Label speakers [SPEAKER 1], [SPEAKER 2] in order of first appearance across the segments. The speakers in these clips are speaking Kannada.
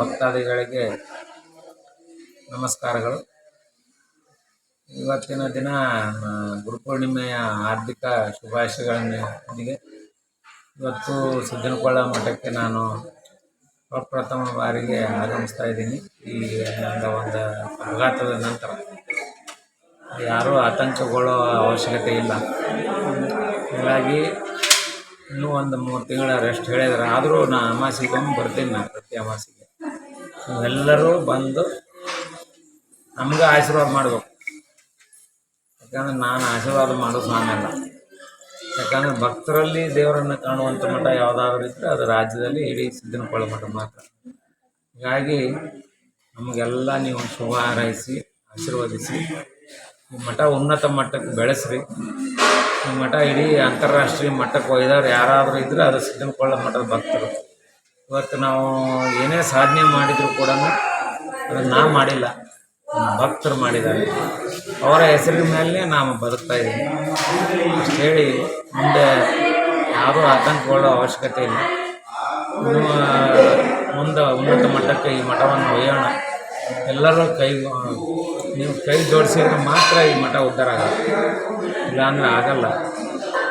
[SPEAKER 1] ಭಕ್ತಾದಿಗಳಿಗೆ ನಮಸ್ಕಾರಗಳು. ಇವತ್ತಿನ ದಿನ ಗುರುಪೂರ್ಣಿಮೆಯ ಹಾರ್ದಿಕ ಶುಭಾಶಯಗಳೊಂದಿಗೆ ಇವತ್ತು ಸಿದ್ದನಕೊಳ್ಳ ಮಠಕ್ಕೆ ನಾನು ಪ್ರಪ್ರಥಮ ಬಾರಿಗೆ ಆಗಮಿಸ್ತಾ ಇದ್ದೀನಿ. ಈ ನನ್ನ ಒಂದು ಅಪಘಾತದ ನಂತರ. ಯಾರೂ ಆತಂಕಗೊಳ್ಳೋ ಅವಶ್ಯಕತೆ ಇಲ್ಲ. ಹೀಗಾಗಿ ಇನ್ನೂ ಒಂದು ಮೂರು ತಿಂಗಳ ರೆಸ್ಟ್ ಹೇಳಿದ್ರೆ ಆದರೂ ನಾನು ಅಮಾಸಿಗೊಮ್ಮೆ ಬರ್ತೀನಿ ನಾನು ಪ್ರತಿ ಅಮಾಸಿಗೆ. ನೀವೆಲ್ಲರೂ ಬಂದು ನಮ್ಗೆ ಆಶೀರ್ವಾದ ಮಾಡಬೇಕು. ಯಾಕಂದ್ರೆ ನಾನು ಆಶೀರ್ವಾದ ಮಾಡೋ ಸ್ವಾಮಿ ಅಲ್ಲ. ಯಾಕಂದ್ರೆ ಭಕ್ತರಲ್ಲಿ ದೇವರನ್ನು ಕಾಣುವಂಥ ಮಠ ಯಾವುದಾದ್ರೂ ಇದ್ದರೆ ಅದು ರಾಜ್ಯದಲ್ಲಿ ಇಡೀ ಸಿದ್ದನಕೊಳ್ಳ ಮಠ ಮಾತ್ರ. ಹೀಗಾಗಿ ನಮಗೆಲ್ಲ ನೀವು ಶುಭ ಹಾರೈಸಿ, ಆಶೀರ್ವದಿಸಿ, ಈ ಮಠ ಉನ್ನತ ಮಟ್ಟಕ್ಕೆ ಬೆಳೆಸ್ರಿ. ಈ ಮಠ ಇಡೀ ಅಂತಾರಾಷ್ಟ್ರೀಯ ಮಟ್ಟಕ್ಕೆ ಒಯ್ದವ್ರು ಯಾರಾದರೂ ಇದ್ದರೆ ಅದು ಸಿದ್ದನಕೊಳ್ಳ ಮಠದ ಭಕ್ತರು. ಇವತ್ತು ನಾವು ಏನೇ ಸಾಧನೆ ಮಾಡಿದರೂ ಕೂಡ ಅದನ್ನು ನಾ ಮಾಡಿಲ್ಲ. ಭಕ್ತರು ಮಾಡಿದ್ದಾರೆ. ಅವರ ಹೆಸರಿನ ಮೇಲೆ ನಾವು ಬದುಕ್ತಾ ಅಷ್ಟು ಹೇಳಿ ಮುಂದೆ ಯಾರೂ ಆತಂಕಗೊಳ್ಳೋ ಅವಶ್ಯಕತೆ ಇಲ್ಲ. ಮುಂದೆ ಉನ್ನತ ಮಟ್ಟಕ್ಕೆ ಈ ಮಠವನ್ನು ಒಯ್ಯೋಣ. ಎಲ್ಲರೂ ಕೈ ನೀವು ಕೈ ಜೋಡಿಸಿದ್ರೆ ಮಾತ್ರ ಈ ಮಠ ಉದ್ಧಾರ ಆಗುತ್ತೆ. ಇಲ್ಲಾಂದ್ರೆ ಆಗಲ್ಲ.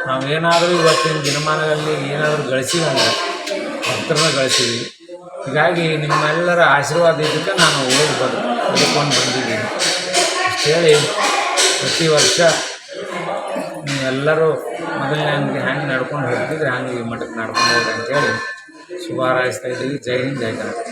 [SPEAKER 1] ನಾವೇನಾದರೂ ಇವತ್ತಿನ ದಿನಮಾನದಲ್ಲಿ ಏನಾದರೂ ಗಳಿಸೀವಿ ಅಂದ್ರೆ ಕಳಿಸಿದ್ವಿ ಹೀಗಾಗಿ ನಿಮ್ಮೆಲ್ಲರ ಆಶೀರ್ವಾದ ಇದಕ್ಕೆ ನಾನು ಹೋಗಿ ಬಂದು ಓದ್ಕೊಂಡು ಬಂದಿದ್ದೀನಿ. ಹೇಳಿ, ಪ್ರತಿ ವರ್ಷ ನೀವೆಲ್ಲರೂ ಮೊದಲನೇ ಹ್ಯಾಂಗೆ ನಡ್ಕೊಂಡು ಹೋಗ್ತಿದ್ರೆ ಹಂಗೆ ಈ ಮಠಕ್ಕೆ ನಡ್ಕೊಂಡು ಹೋಗಿ ಅಂತೇಳಿ ಶುಭ ಹಾರೈಸ್ತಾ ಇದ್ದೀವಿ. ಜೈ ಹಿಂದ್, ಜೈ ಕರ್ನಾಟಕ